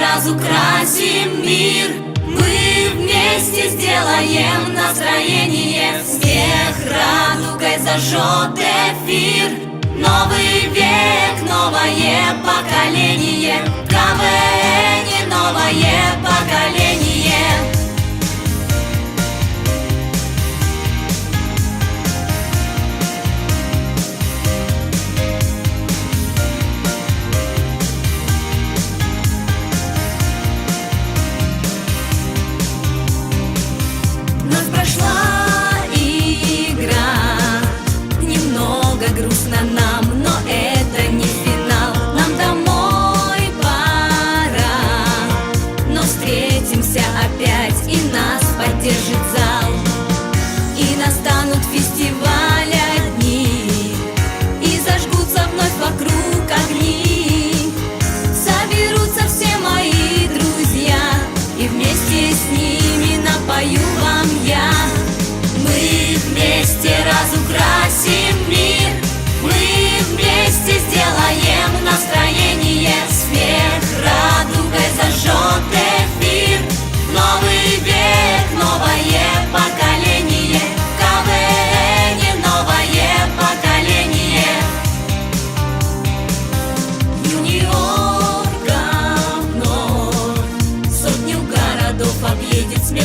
разукрасим мир. Мы вместе сделаем настроение. Смех радугой зажжет эфир. Новый век, новое поколение. КВН, новое поколение встретимся mi